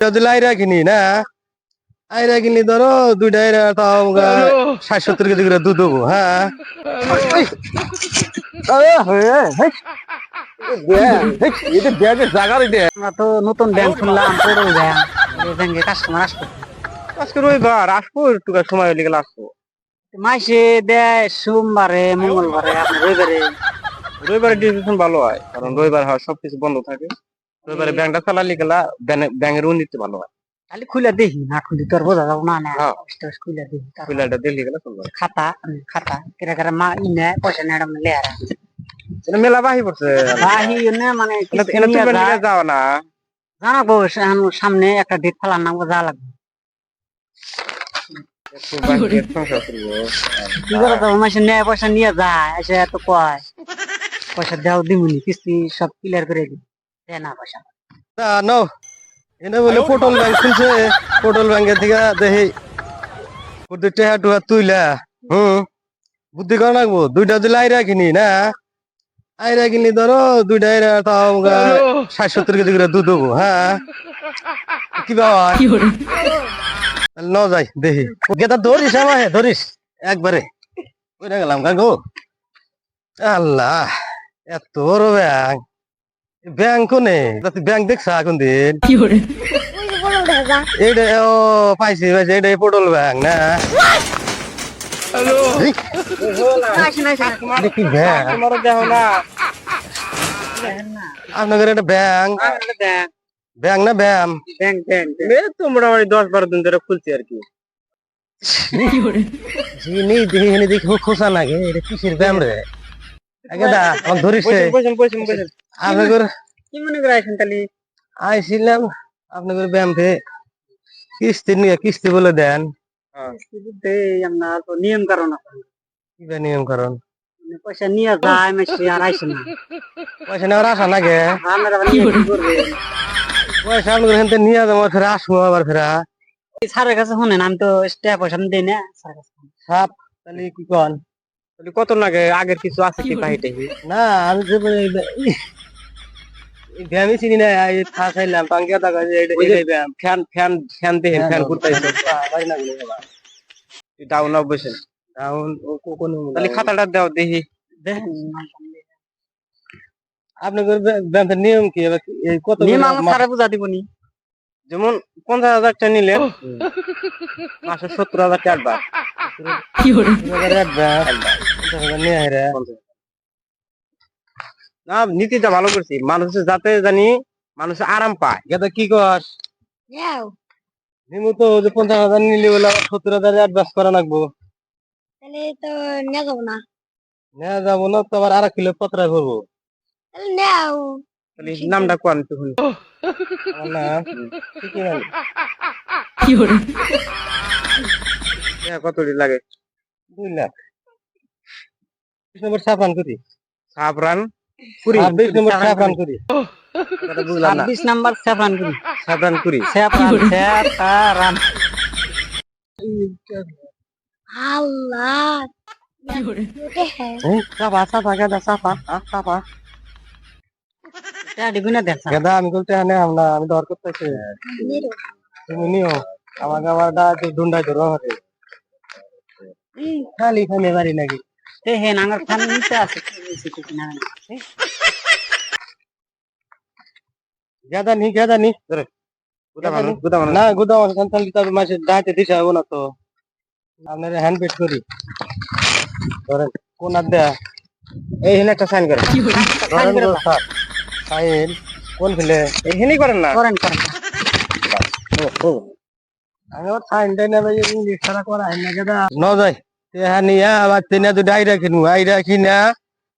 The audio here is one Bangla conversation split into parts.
যদি লাইরা কিনি না আইরা কিনি ধরো দুইটা আইরা তাও ষাট সত্তর কেজি করে দুধ দেবো হ্যাঁ তো নতুন ব্যাংক কাস্টমার আসবে আজকে রবিবার আসব একটু সময় হলে গেলে আসব মাসে দেয় সোমবারে মঙ্গলবারে রবিবারে রবিবারে ডিসিশন ভালো হয় কারণ রবিবার হয় সবকিছু বন্ধ থাকে রবিবারে ব্যাংকটা চালালে গেলা ব্যাংকের উন্নতি ভালো হয়। খালি খুলে দেখি না খুলি তোর বোঝা যাব না না। খুলে দেখি খুলাটা দেখলে গেলে চলবে। খাতা খাতা কেরা কেরা মা ই নেয় পয়সা নেয় আমরা লেয়ারা মেলা বাহি পড়ছে। বাহি নে মানে। যাও না। জানাব সামনে একটা ডেট ফেলার নাম যা লাগবে। কি করে তো মাসে নেয় পয়সা নিয়ে যায় এসে এত কয়। পয়সা দেওয়া দিমুনি কিস্তি সব ক্লিয়ার করে দিই পয়সা। এনে বলে পটল ব্যাংক খুলছে পটল ব্যাংকের থেকে দেখি। কোটি টেহা টুহা তুইলা। হুম। বুদ্ধি করা লাগবো? দুইটা যদি আইরা কিনি না? আইরা কিনি ধরো দুইটা আইরা তাও ষাট সত্তর কেজি করে দুধ দেবো হ্যাঁ? কি বাবা ন যাই দেখি। গেতা ধরিস আমায় ধরিস। একবারে। কইরা গেলাম কাকু। আল্লাহ এত বড় ব্যাংক ব্যাংক কোনে? তুই ব্যাংক দেখছা কোন দিন? এইটা ও পাইছি পাইছি এইটা পটল ব্যাংক না? এই, এটা কি ব্যাংক তোমার দেখো না। আপনাদের এটা ব্যাংক ব্যাংক না ব্যায়াম? ব্যাংক ব্যাংক তো মোটামুটি দশ বারো দিন ধরে খুলছি আর কি। জিনি দেখি দেখি খোসা লাগে এটা কিসের ব্যায়াম রে? আইছিলাম আপনাদের ব্যায়াম থেকে কিস্তি নিয়ে কিস্তি বলে দেন। নিয়ম কারণ নিয়ম কারণ পয়সা নিয়ে যায় মেসি আর আইসে না। পয়সা নেওয়ার আশা লাগে করবেন পয়সা আপনাদের নিয়ে যাব ফেরা আসব আবার ফেরা এই স্যারের কাছে শুনেন আমি তো পয়সা দেই না। সাপ তাহলে কি কন? তাহলে কত লাগে? আগের কিছু আছে কি পাইতে না আমি বলি, ব্যায়ামই চিনি না এই থা খাইলাম পাঙ্কিয়া টাকা যে- ব্যায়াম। ফ্যান ফ্যান ফ্যান দেখেন ফ্যান ঘুরতেছে বাড়ি না গেলে বাবা। ডাউন অফ বসেন ডাউন ও কো- কোন তাহলে খাতাটা দাও দেখি। দেখেন আপনাদের ব্যায়ামের নিয়ম কি? এই কত নিয়ম করে আমার মা- বুঝা দিবনি যেমন পঞ্চাশ হাজার টাকা নিলেন মাসে সত্তর হাজার টাকা বার নিয়ে। না নীতিটা ভালো করছি। মানুষের যাতে জানি মানুষ আরাম পায়। গেদা কি কর নিমু তো যে পঞ্চাশ হাজার নিলে বলে আবার সত্তর হাজার অ্যাডভান্স করা লাগবো। তাহলে তো নিয়ে যাব না। নেওয়া যাব না তো আবার আর এক কিলো পত্রা করব তাহলে নেও তাহলে নামটা কোন তখন না ঠিকই জানি। কত লাগে। দুই লাখ। নম্বর কুড়ি ছাব্বিশ ছাব্বিশ সেফরান করি। সাবরান কুড়ি সেফরান সেফরান আল্লাহ। সাফা সাফা গেদা সাফা সাফা এটা ডিগুনে দেন স্যার। গেদা আমি বলতে হ্যাঁ আমরা আমি দর করতেছি তুমি নিও। আমাকে আমার ডা ধরো খালি খালি বাড়ি নাকি? তে হে নাঙ্গর ফ্যান নিতে আছে না গেদা নি গেদা নি গুদা মানুষ। না গুদা আমার সন্তান কি তবে মাসে ডাইতে দিতে হবে না তো। আপনার হ্যান্ড পেড করি। ধরেন কোন আর দেয়া এইখানে একটা সাইন করেন সাইন কোন ফেলে? এইখানেই করেন না? করেন করেন। আমি আবার সাইন দেয় না ভাই ইংলিশ ছাড়া করা হয় না গেদা। ন তে হ্যাঁ নিয়া আবার তেনা যদি আইরা কিনু আইরা কিনা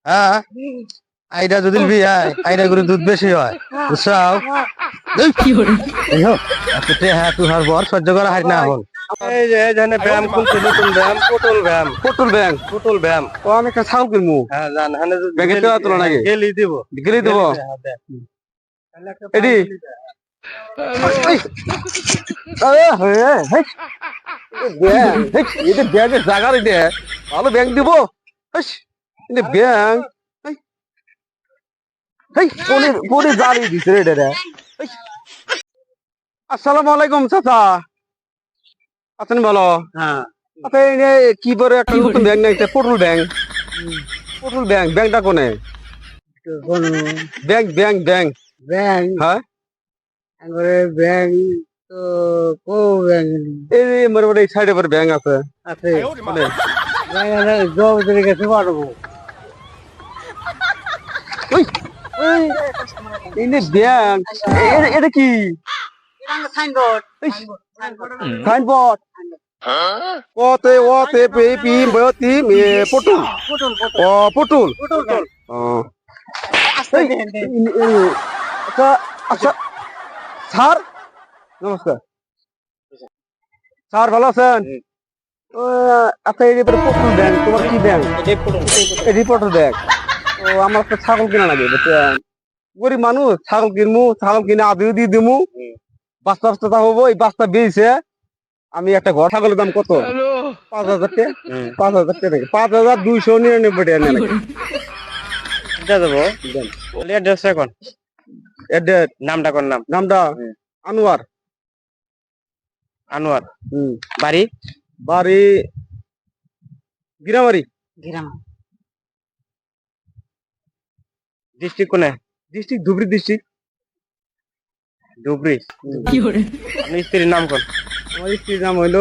হ্যাঁ আইরা যদি বি হয় আইরা করে দুধ বেশি হয় বুঝছাও? হ্যাঁ তুই হার বর সহ্য করা হারি না এখন। এই যে এখানে ব্যায়াম খুলছে নতুন ব্যায়াম। পটল ব্যায়াম। পটল ব্যাংক পটল ব্যায়াম। ও আমি একটা সাউন্ড কিনবো। হ্যাঁ জান হানে যদি ব্যাগের নাকি? গেলি দিব। গেলেই দেবো? হ্যাঁ, এডি। এটা ব্যাংকের জায়গা রে ভালো ব্যাংক দিব ব্যাংক আসসালামু আলাইকুম চাচা আছেন ভালো হ্যাঁ কি বড় একটা নতুন ব্যাংক নাই পটল ব্যাংক পটল ব্যাংক ব্যাংকটা কোনে ব্যাংক ব্যাংক ব্যাংক। ব্যাংক। হ্যাঁ? একবারে ব্যাংক তো কো ব্যাংক এই মোটামুটি এই সাইডে পরে ব্যাংক আছে। আছে? ব্যাংক জব দিকে গেছে পারব। ব্যাংক এটা কি? সাইনবোর্ড। কতে ওতে পে পি বয়তি পটল। ও পটল। পটল। ও আচ্ছা আচ্ছা। স্যার? নমস্কার। স্যার ভালো আছেন? আচ্ছা এই ব্যাংক তোমার কি ব্যাংক এই রিপোর্টার ব্যাংক ও আমার তো ছাগল কিনা লাগে গরিব মানুষ ছাগল কিনবো ছাগল কিনে আদিও দিয়ে দিমু। বাচ্চা বাচ্চা হব এই বাচ্চা বেরিয়েছে আমি একটা ঘর ছাগলের দাম কত? পাঁচ হাজার টাকা পাঁচ হাজার টাকা? পাঁচ হাজার দুইশো নিরানব্বই টাকা নেয় দেবো এখন। এর নামটা কোন নাম? নামটা আনোয়ার। আনোয়ার। হুম। বাড়ি? বাড়ি গিরামারি। গ্রাম ডিস্ট্রিক্ট কোনে? District Dhubri district. ধুবড়ি। আপনার স্ত্রীর নাম কোন? আমার স্ত্রীর নাম হইল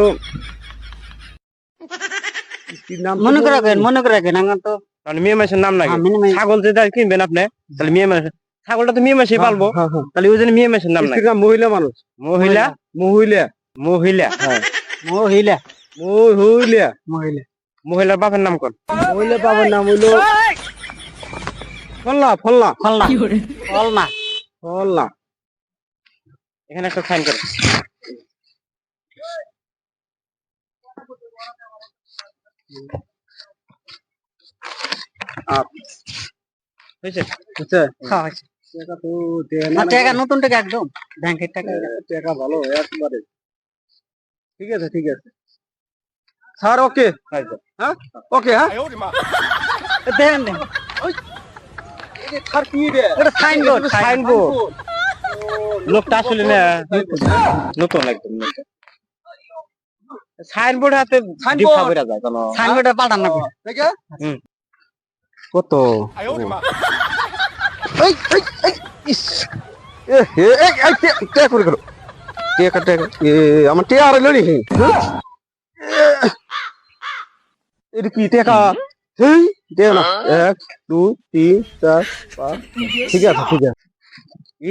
স্ত্রীর নাম মনে করে রাখেন মনে করে রাখেন আমার তো মেয়ে মাসের নাম নাকি? আমি না- ছাগল যেটা কিনবেন আপনি তাহলে মেয়ে মাস ছাগলটা তো মেয়ে মাসে পালবো। হ্যাঁ, হ্যাঁ। তাহলে ওই জন্য মেয়ে মাসের নাম নাই মহিলা মানুষ। মহিলা? মহিলা। মহিলা। মহিলা। মহিলা। মহিলা। মহিলার বাপের নাম কোন? মহিলা বাবার নাম হইল ফল্লা ফল্লা। ফলনা ফলনা ফল্লা। এখানে একটা সাইন করে। হয়েছে? আচ্ছা খাওয়া হয়েছে। টাকা তো না না টাকা নতুন টাকা একদম। ব্যাংকের টাকা। টাকা ভালো একবারে ঠিক আছে ঠিক আছে। Sir okay. হ্যাঁ ওকে হ্যাঁ? দেন দেন। স্যার কি রে? এটা সাইনবোর্ড সাইনবোর্ড লোকটা আসলে না নতুন একদম সাইনবোর্ড হাতে সাইনবোর্ড। ডিফা করে যায় কোনো সাইনবোর্ডে পাঠান না। কত এই এই এই ইস। এ হে এই করে গেল? টেকা টেকা এ আমার টে আর লনি এটা কি হেই দে না। এক দুই তিন চার পাঁচ। ঠিক আছে ঠিক আছে।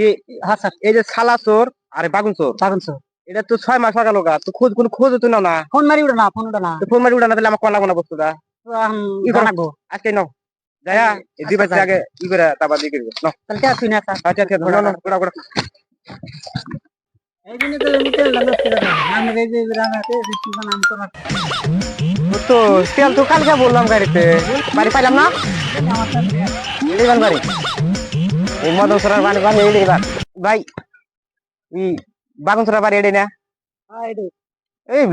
এই হ্যাঁ স্যার এই যে সালা চোর আর বাগুন চোর। পাবেন স্যার এটা তো ছয় মাস লাগালো গা তো খোঁজ কোনো খোঁজ তো নাও না। ফোন মারি উঠে না ফোন উঠে না। তো ফোন মারি উঠা না তাহলে আমার কোন লাগবো না বস্তুটা তো আজকে নাও। বাচ্চা আগে ই করে দিয়ে করব নাও। তাহলে টাকা তুই না আচ্ছা আচ্ছা ধরো না গোড়া গোড়া এই দিনে তো নিতে লাগল আমরা এই যে গ্রামেতে বেশি নাম করা তো তেল তো কালকে বললাম গাড়িতে। বাড়ি পাইলাম না? এলিবান বাড়ি। এই মদন সরার বাড়ি বাড়ি এলিবান ভাই ই বাগুন সরার বাড়ি এডি না? এই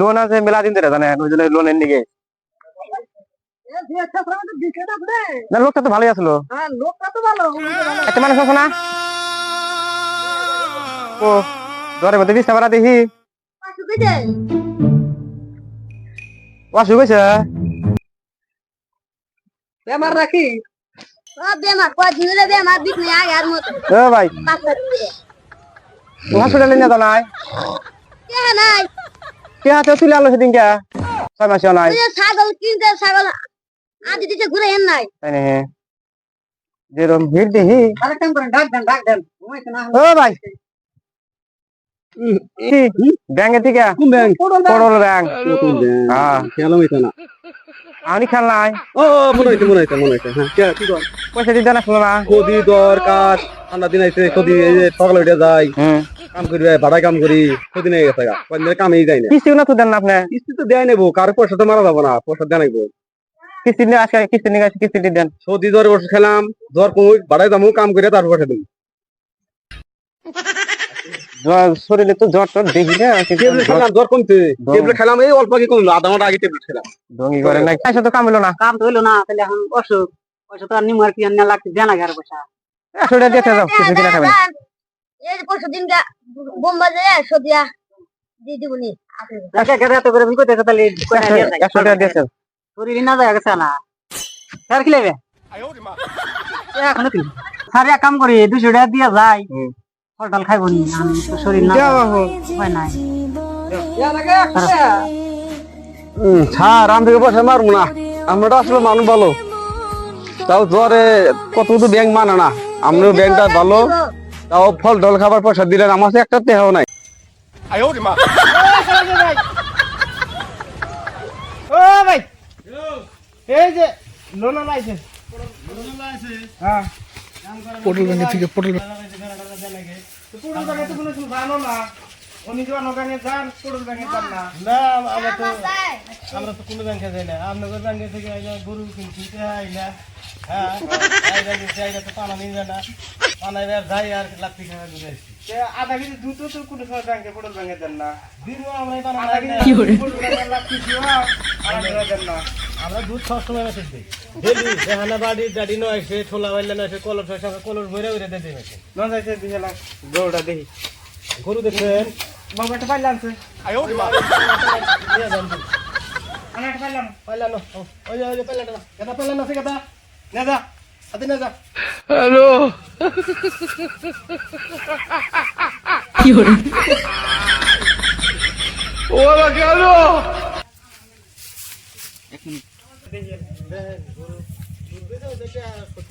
লোন আছে মেলা দিন ধরে জানেন ওই জন্য লোনের নিগে না লোকটা তো ভালোই আসলো। লোকটা তো ভালো। এত মানুষ না। ও দরে মধ্যে বিস্তা ভাড়া দেখি। অসুখ হয়েছে। বেমার ভাই। হসপিটালে নিয়ে তো নাই। কে নাই? কে হাতে তুলে আলো সেদিন কে ছয় মাসে নাই। ওই যে ছাগল কিনতে ছাগল আদি দিতে ঘুরে হেন নাই। তাই যেরকম ভিড় করে ডাক দেন ডাক দেন। ও ভাই। ব্যাংকের থেকে কোন ব্যাংক পড়ল ব্যাংক হ্যাঁ না। আমি ও মনে হইতো মনে হইতো মনে হইতো। হ্যাঁ কে কি কর? পয়সা দিতে না শুনো না। কদি দরকার। ঠান্ডা দিন আইছে কদি এই যে সকালে উঠে যাই কাম করি ভাড়ায় কাম করি কদিন হয়ে গেছে গা কামেই যাই না। কিস্তি না তো দেন না আপনি। কিস্তি তো দেয় নেব কারও পয়সা তো মারা যাব না পয়সা দেয় নেব কিস্তি নিয়ে আজকে কিস্তি নিয়ে গেছে কিস্তি দেন। সৌদি জ্বর ওষুধ খেলাম জ্বর কমুক ভাড়ায় যাব কাম করে তারপর দেবো। জ্বর- শরীরে তো জ্বর টর দেখি না টেবলেট খেলাম জ্বর কমতে দম। টেবলেট খেলাম এই অল্প কি কমলো আধা ঘণ্টা আগে টেবলেট খেলাম। ডঙ্গি করে না পয়সা তো কামিলো না। কাম তো হইল না তাহলে এখন অসুখ পয়সা তো আর নিমু আর কি আন্না লাগছে? জানা গার পয়সা? একশো টাকা দিয়ে যাও কিছু কিনা খাবেন এই পরশু দিন বোম্বা যায় সদিয়া দিয়ে দিবনি একে একে এত করে কইতে তাহলে কয়টা একশো টাকা দিয়েছেন শরীর না যায় গেছে না। স্যার কি লাগবে? এখনও কি স্যার এক কাম করি দুশো টাকা দিয়ে যাই। ফলটাল খাইব নি শরীর না উপায় নাই। স্যার আমি থেকে মারবো না। আমরা তো আসলে মানুষ ভালো। তাও জ্বরে কত তো ব্যাংক মানে না। আমরাও ব্যাংকটা ভালো। তাও ফল ডল খাবার পয়সা দিলেন আমার একটা তেহাও নাই ও ভাই এই যে লোন লাইছে হ্যাঁ। পটল ব্যাংকে থেকে পটল পটল ব্যাংকে তো কোনো জানো না। উনি যে অন্য ব্যাংকে যান পটল ব্যাংকে যান না। না আমরা তো আমরা তো কোনো ব্যাংকে যাই না। আপনাদের ব্যাংকে থেকে আইনা গরু কিনছি আইনা হ্যাঁ আইনা তো পানা নিয়ে যায় না। পানায় আর যাই আর লাত্তি খাওয়া ঘুরে আসছি। আধা কেজি দুধ তো কোনো সময় ব্যাংকে পটল ব্যাংকে দেন না। দিন আমরা পানা আধা কেজি পটল ব্যাংকে লাগছে আর দেন না। আমরা দুধ সবসময় মেসেজ দিই। ডেলি দেহানা বাড়ি দাড়ি নয় সে ছোলা বাইলে নয় সে কলর ছয় সঙ্গে কলর ভরে ভরে দিয়ে দিই। মেসেজ না যাইছে দিছে দেখি। গরু পাইলে আনছে। যান দিন। পাইলাম ও, ওই যে ওই যে পাইলাটা না। কেটা না সে কেটা? নে যা। হাতে নে যা।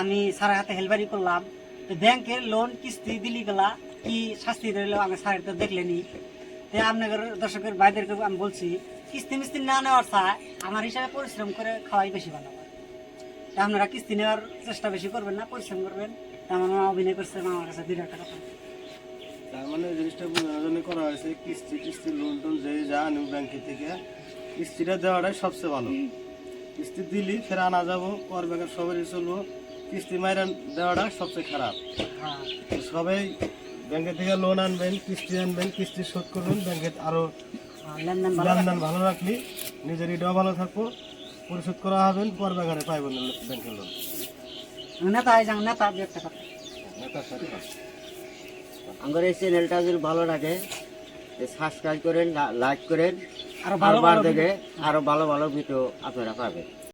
আমি স্যারের হাতে হেলবারি করলাম। তো ব্যাংকের লোন কিস্তি দিলি গেলা কি শাস্তি দিল আমি স্যারের তো দেখলেনি। তো আপনাদের দর্শকের ভাইদেরকে আমি বলছি কিস্তি মিস্তি না নেওয়ার চায় আমার হিসাবে পরিশ্রম করে খাওয়াই বেশি ভালো হয়। তা আপনারা কিস্তি নেওয়ার চেষ্টা বেশি করবেন না পরিশ্রম করবেন। তা আমার মামা অভিনয় করছে আমার কাছে দুই লাখ টাকা। তার মানে জিনিসটা জন্য করা হয়েছে কিস্তি কিস্তি লোন টোন যে যা আনুক ব্যাংকে থেকে কিস্তিটা দেওয়াটাই সবচেয়ে ভালো। কিস্তি দিলি ফের আনা যাব পর ব্যাংকের সবারই চলবো। কিস্তি মাইরা দেওয়াটা সবচেয়ে খারাপ। হ্যাঁ সবাই ব্যাংকে থেকে লোন আনবেন কিস্তি আনবেন কিস্তি শোধ করবেন ব্যাংকে আরও হ্যাঁ, লেনদেন ভালো ভালো রাখলি নিজের এটাও ভালো থাকব পরিশোধ করা হবেন পর ব্যাংকে পাইবেন ব্যাংকের লোন নেতা যান নেতা নেতার সাথে আমার এই চ্যানেলটা যদি ভালো লাগে সাবস্ক্রাইব করেন লাইক করেন আরও ভালো ভালো আরও ভালো ভালো ভিডিও আপনারা পাবেন।